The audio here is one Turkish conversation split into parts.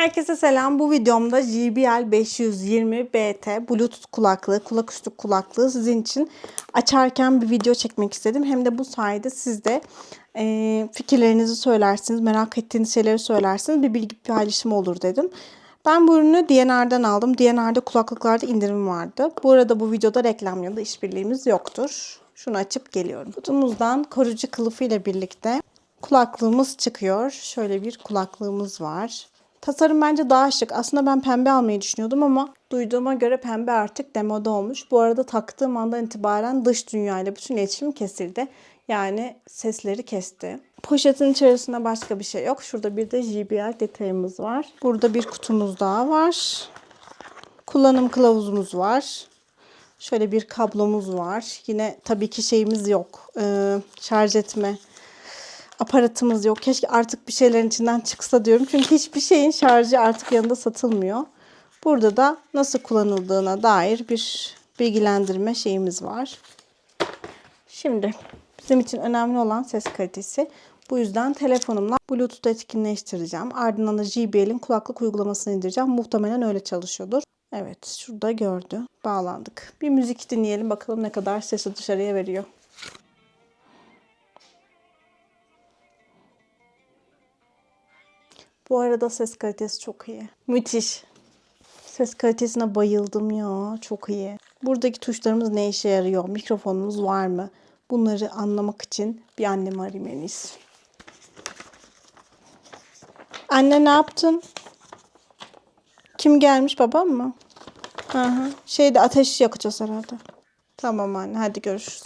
Herkese selam. Bu videomda JBL 520 BT Bluetooth kulaklığı, kulak üstü kulaklığı sizin için açarken bir video çekmek istedim. Hem de bu sayede siz de e, fikirlerinizi söylersiniz, merak ettiğiniz şeyleri söylersiniz. Bir bilgi paylaşımı olur dedim. Ben bu ürünü DNR'den aldım. DNR'de kulaklıklarda indirim vardı. Bu arada bu videoda reklam ya da işbirliğimiz yoktur. Şunu açıp geliyorum. Kutumuzdan koruyucu kılıfı ile birlikte kulaklığımız çıkıyor. Şöyle bir kulaklığımız var. Tasarım bence daha şık. Aslında ben pembe almayı düşünüyordum ama duyduğuma göre pembe artık demode olmuş. Bu arada taktığım andan itibaren dış dünyayla bütün iletişim kesildi. Yani sesleri kesti. Poşetin içerisinde başka bir şey yok. Şurada bir de JBL detayımız var. Burada bir kutumuz daha var. Kullanım kılavuzumuz var. Şöyle bir kablomuz var. Yine tabii ki şeyimiz yok. Ee, şarj etme aparatımız yok. Keşke artık bir şeylerin içinden çıksa diyorum. Çünkü hiçbir şeyin şarjı artık yanında satılmıyor. Burada da nasıl kullanıldığına dair bir bilgilendirme şeyimiz var. Şimdi bizim için önemli olan ses kalitesi. Bu yüzden telefonumla Bluetooth etkinleştireceğim. Ardından da JBL'in kulaklık uygulamasını indireceğim. Muhtemelen öyle çalışıyordur. Evet şurada gördü. Bağlandık. Bir müzik dinleyelim bakalım ne kadar sesi dışarıya veriyor. Bu arada ses kalitesi çok iyi. Müthiş. Ses kalitesine bayıldım ya. Çok iyi. Buradaki tuşlarımız ne işe yarıyor? Mikrofonumuz var mı? Bunları anlamak için bir annemi arayayım en iyisi. Anne ne yaptın? Kim gelmiş? Babam mı? Hı hı. Şeyde ateş yakacağız herhalde. Tamam anne hadi görüşürüz.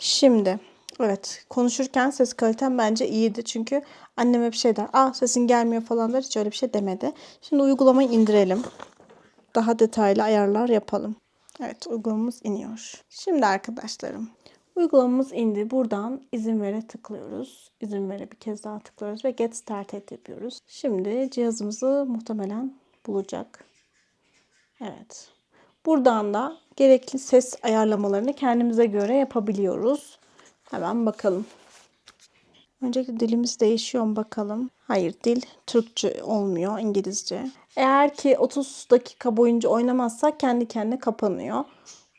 Şimdi evet konuşurken ses kalitem bence iyiydi. Çünkü annem hep şey der. Aa sesin gelmiyor falan der. Hiç öyle bir şey demedi. Şimdi uygulamayı indirelim. Daha detaylı ayarlar yapalım. Evet uygulamamız iniyor. Şimdi arkadaşlarım uygulamamız indi. Buradan izin vere tıklıyoruz. İzin vere bir kez daha tıklıyoruz ve get started yapıyoruz. Şimdi cihazımızı muhtemelen bulacak. Evet. Buradan da gerekli ses ayarlamalarını kendimize göre yapabiliyoruz. Hemen bakalım. Öncelikle dilimiz değişiyor mu bakalım. Hayır dil Türkçe olmuyor İngilizce. Eğer ki 30 dakika boyunca oynamazsak kendi kendine kapanıyor.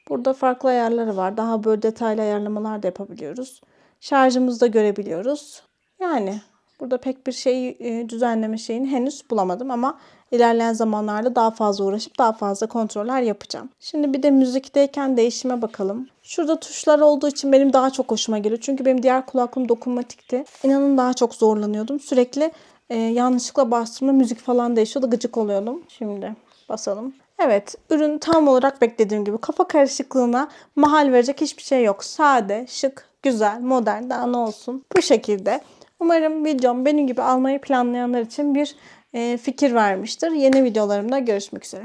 Burada farklı ayarları var. Daha böyle detaylı ayarlamalar da yapabiliyoruz. Şarjımızı da görebiliyoruz. Yani burada pek bir şey düzenleme şeyini henüz bulamadım ama ilerleyen zamanlarda daha fazla uğraşıp daha fazla kontroller yapacağım. Şimdi bir de müzikteyken değişime bakalım. Şurada tuşlar olduğu için benim daha çok hoşuma geliyor. Çünkü benim diğer kulaklığım dokunmatikti. İnanın daha çok zorlanıyordum. Sürekli e, yanlışlıkla bastığımda müzik falan değişiyordu. Gıcık oluyordum. Şimdi basalım. Evet, ürün tam olarak beklediğim gibi. Kafa karışıklığına mahal verecek hiçbir şey yok. Sade, şık, güzel, modern daha ne olsun. Bu şekilde. Umarım videom benim gibi almayı planlayanlar için bir e, fikir vermiştir. Yeni videolarımda görüşmek üzere.